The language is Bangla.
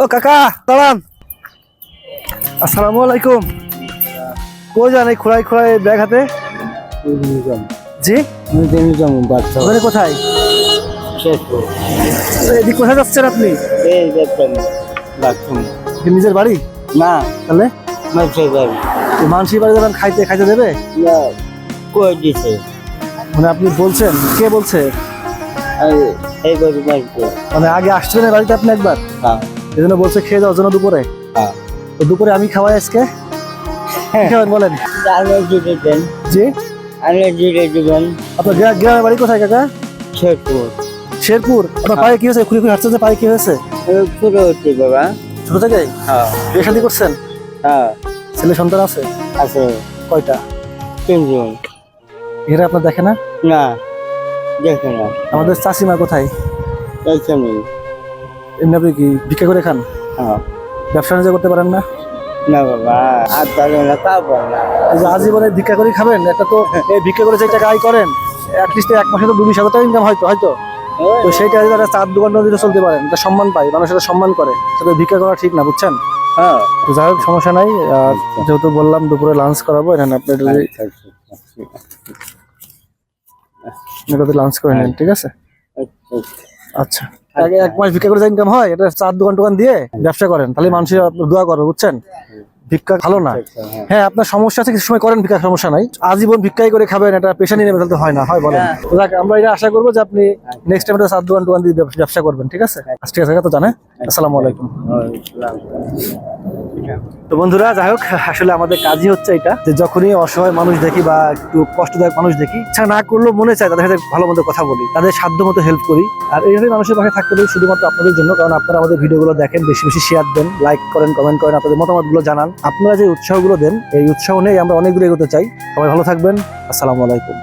ও কাকা দাঁড়ান। আসসালামু আলাইকুম। কই যান এই খোড়াই খোড়াই ব্যাগ হাতে? জি? ওখানে কোথায়? এদিক কোথায় যাচ্ছেন আপনি? নিজের বাড়ি? না। তাহলে? মাছের বাড়ি। যাবেন খাইতে খাইতে দেবে? কই দিছে? মানে আপনি বলছেন কে বলছে? মানে আগে আসছিলেন বাড়িতে আপনি একবার? হ্যাঁ। এই জন্য বলছে খেয়ে যাওয়ার জন্য দুপুরে। হ্যাঁ। তো দুপুরে আমি খাওয়াই আজকে। কি খাবেন বলেন? জি? আপনার গ্রামের বাড়ি কোথায় কাকা? শেরপুর। শেরপুর? আপনার পায়ে কি হয়েছে? খুঁড়ি খুঁড়ি হাঁটছে পায়ে কি হয়েছে? পুরো হচ্ছে বাবা। ছোট থেকে হ্যাঁ। বিয়ে শাদী করছেন? হ্যাঁ। ছেলে সন্তান আছে? আছে। কয়টা? তিনজন। এরা আপনার দেখে না? না দেখে না। আমাদের চাষিমা কোথায়? এমনি আপনি কি ভিক্ষা করে খান? হ্যাঁ। ব্যবসা বাণিজ্য করতে পারেন না? না বাবা আর তাহলে না খাব না। এই যে আজীবনে ভিক্ষা করে খাবেন তো এই ভিক্ষা করে যে টাকা আয় করেন অ্যাটলিস্ট এক মাসে তো দু বিশ হাজার টাকা ইনকাম হয়তো হয়তো? তো তারা চার দোকান চলতে পারেন এটা সম্মান পায় মানুষ এটা সম্মান করে। সেটা ভিক্ষা করা ঠিক না বুঝছেন? হ্যাঁ। তো যাই হোক সমস্যা নাই আর যেহেতু বললাম দুপুরে লাঞ্চ করাবো এখানে আপনি যদি- এটাতে লাঞ্চ করে নেন ঠিক আছে? আচ্ছা। আগে এক মাস ভিক্ষা করে ইনকাম হয় এটা চার দোকান টোকান দিয়ে ব্যবসা করেন। তাহলে মানুষের দোয়া করবে বুঝছেন? ভিক্ষা ভালো না। হ্যাঁ আপনার সমস্যা আছে কিছু সময় করেন ভিক্ষা সমস্যা নাই। আজীবন ভিক্ষাই করে খাবেন এটা পেশা নিয়ে নেবেন তাহলে হয় না হয় বলেন। আমরা এটা আশা করব যে আপনি নেক্সট টাইম চার দোকান টোকান দিয়ে ব্যবসা- ব্যবসা করবেন ঠিক আছে? আচ্ছা, ঠিক আছে তো জানে। তো বন্ধুরা, যাই হোক, আসলে আমাদের কাজই হচ্ছে এটা যে যখনই অসহায় মানুষ দেখি বা একটু কষ্টদায়ক মানুষ দেখি, ইচ্ছা না করলেও মনে চায় তাদের সাথে ভালো মতো কথা বলি, তাদের সাধ্য মতো হেল্প করি। আর এইভাবে মানুষের পাশে থাকতে পারি শুধুমাত্র আপনাদের জন্য, কারণ আপনারা আমাদের ভিডিওগুলো দেখেন, বেশি বেশি শেয়ার দেন লাইক করেন কমেন্ট করেন, আপনাদের মতামতগুলো জানান। আপনারা যে উৎসাহগুলো দেন, এই উৎসাহ নিয়ে আমরা অনেকগুলো এগোতে চাই। সবাই ভালো থাকবেন। আসসালামু আলাইকুম।